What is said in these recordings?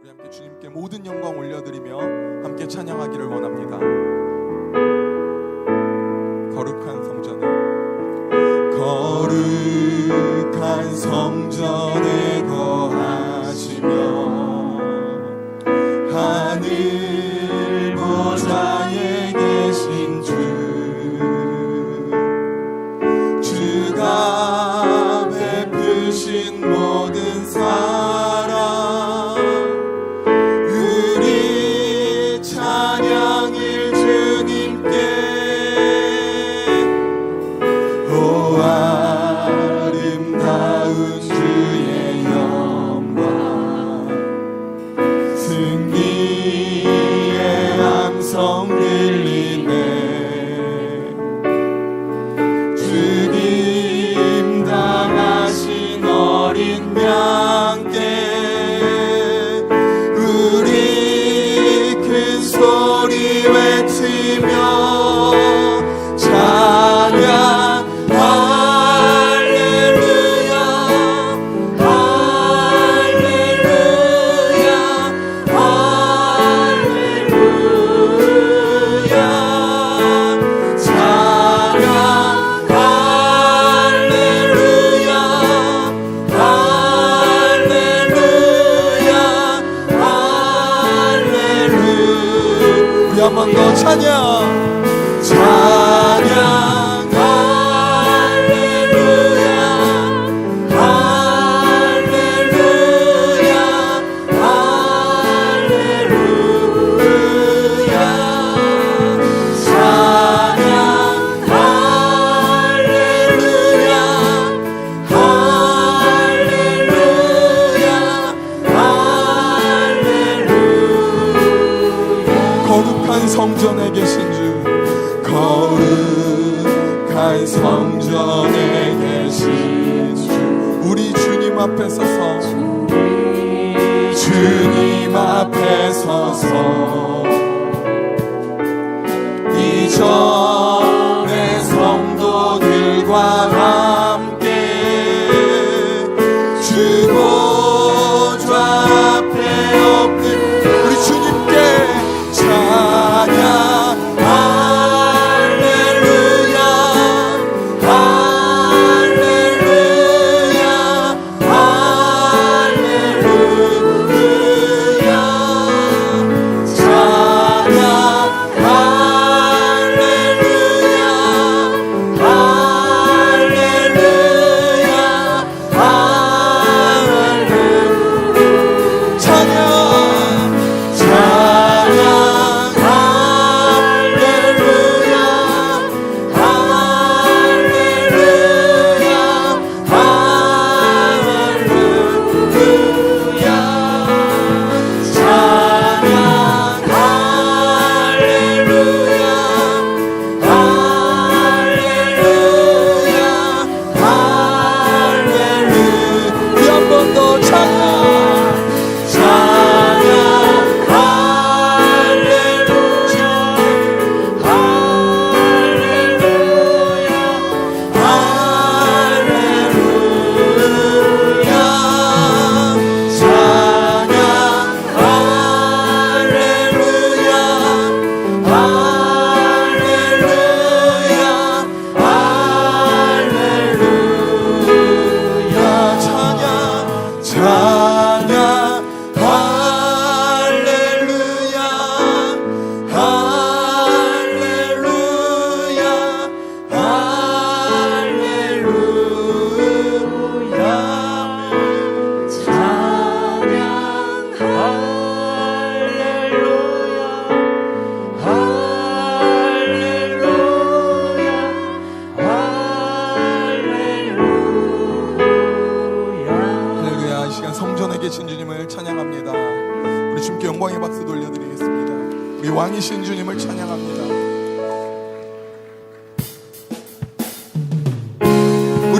우리 함께 주님께 모든 영광 올려드리며 함께 찬양하기를 원합니다. 거룩한 성전에 거룩한 성전에 우리 한 번 더 찬양. 찬양 성전에 계신 주 거룩한 성전에 계신 주. 우리 주님 앞에 서서 주님 앞에 서서 이전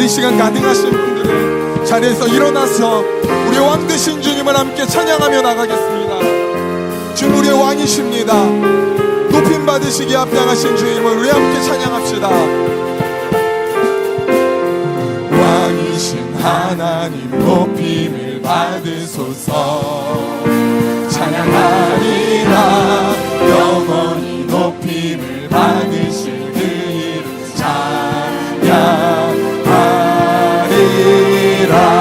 시간 가능하신 분들은 자리에서 일어나서 우리 왕 되신 주님을 함께 찬양하며 나가겠습니다. 주 우리의 왕이십니다. 높임 받으시기 앞당하신 주님을 우리 함께 찬양합시다. 왕이신 하나님 높임을 받으소서 찬양하리라 영원 내가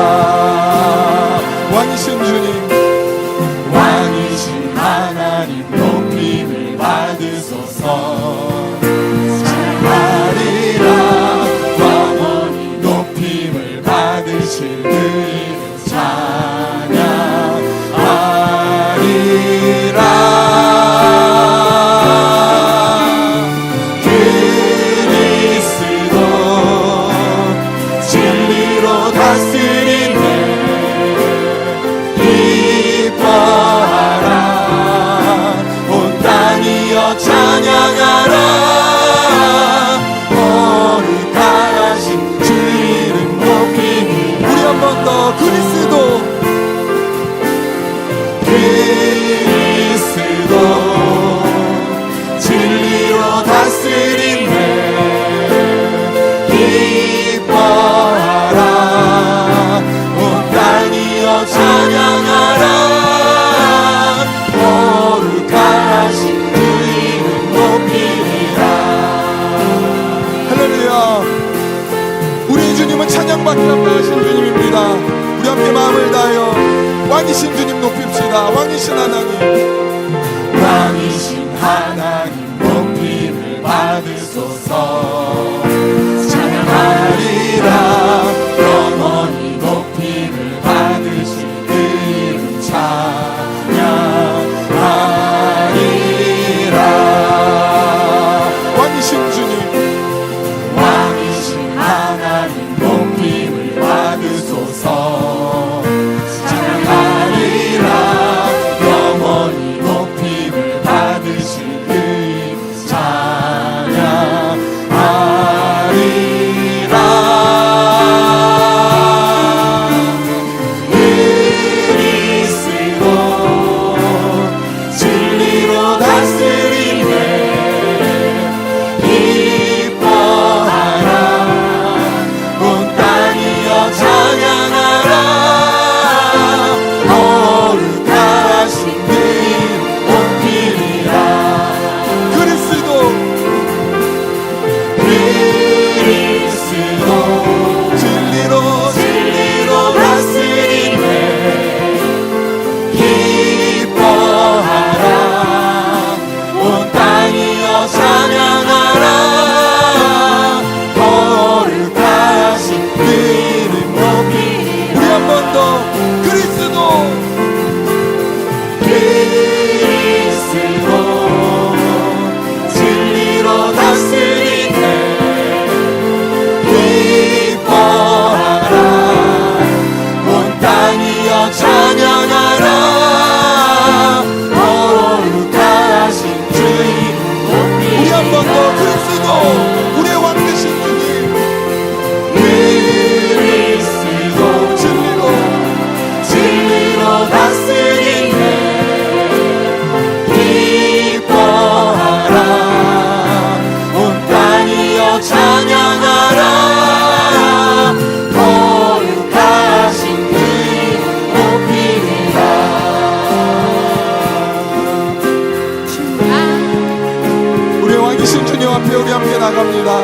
주님 앞에 우리 함께 나갑니다.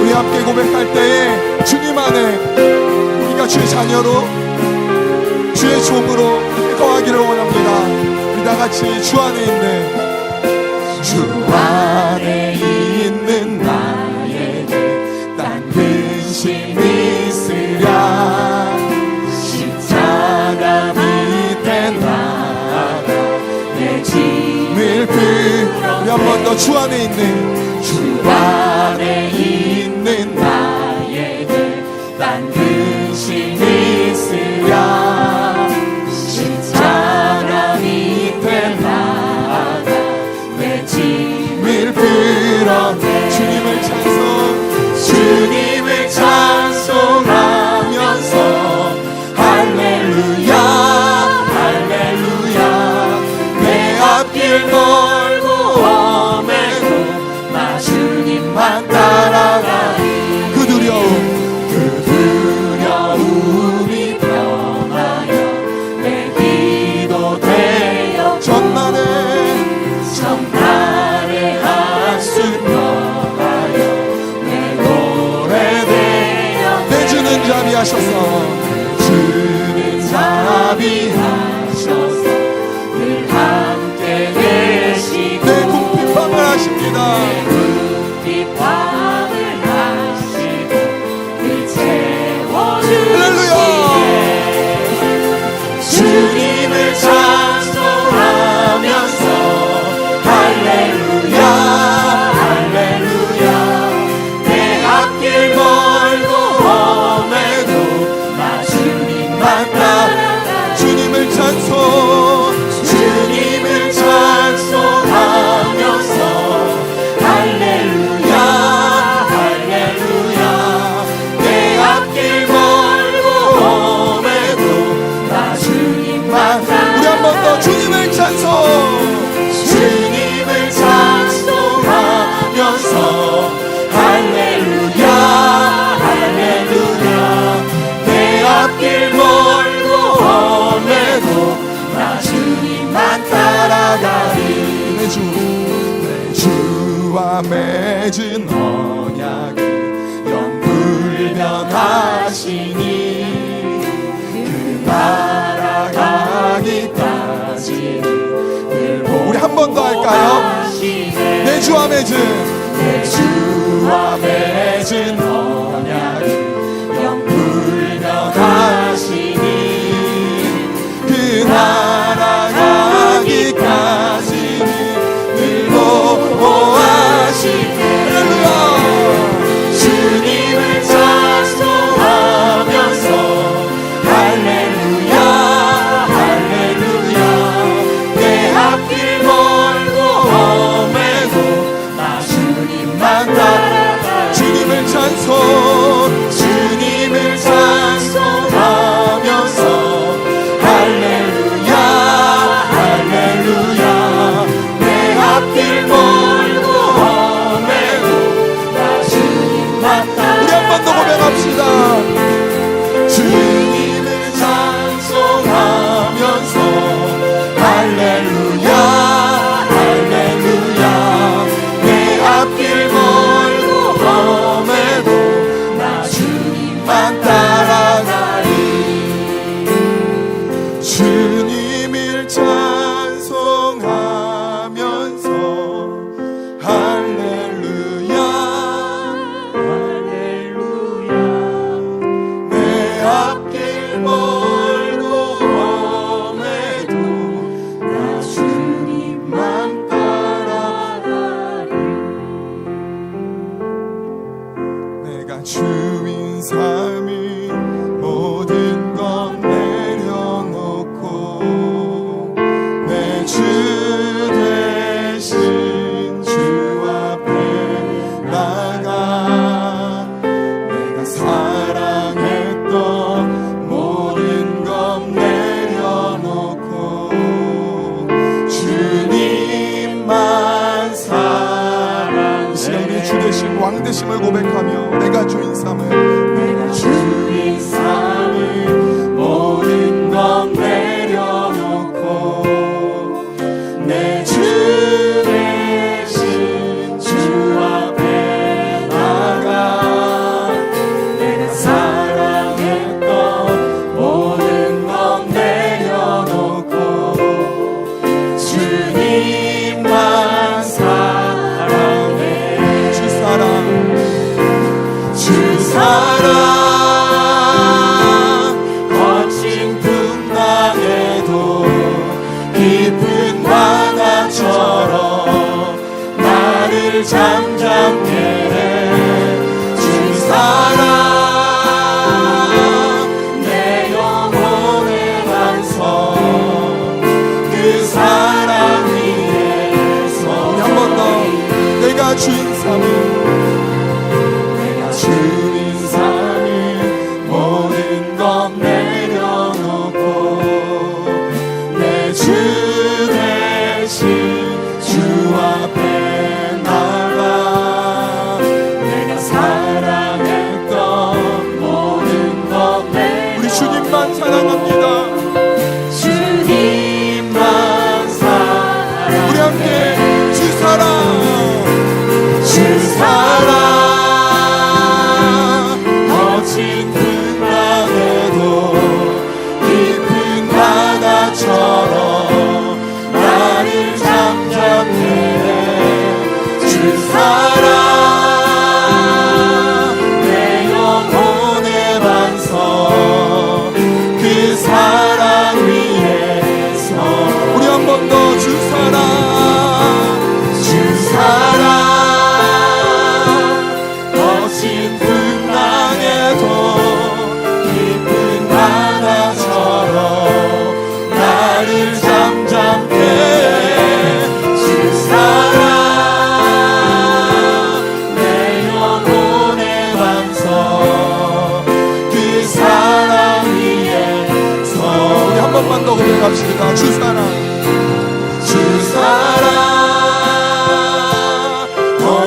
우리 함께 고백할 때에 주님 안에 우리가 주의 자녀로 주의 종으로 거하기를 원합니다. 우리 다 같이 주 안에 있는 주 안에 있는 나에게 딴 근심 있으랴 십자가 밑에 나가 내 짐을 풀 우리 한 번 더 주 안에 있는 주 안에 있는 나에게 난 mandar. 하시니 그 나라 가기까지 우리 한 번 더 할까요? 내주와 맺은 내주와 맺은 하심을 고백하며 내가 주인 삼을 perfect.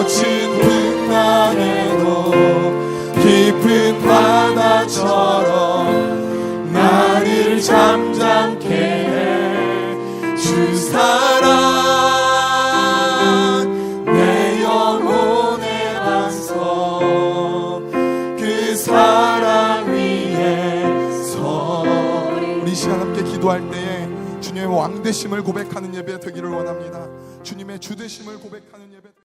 낮은 등단에도 깊은 바다처럼 나를 잠잠케 주 사랑. 내 영혼의 반석 그 사랑 위에 서. 우리 시간 함께 기도할 때에 주님의 왕 되심을 고백하는 예배 되기를 원합니다. 주님의 주 되심을 고백하는 예배.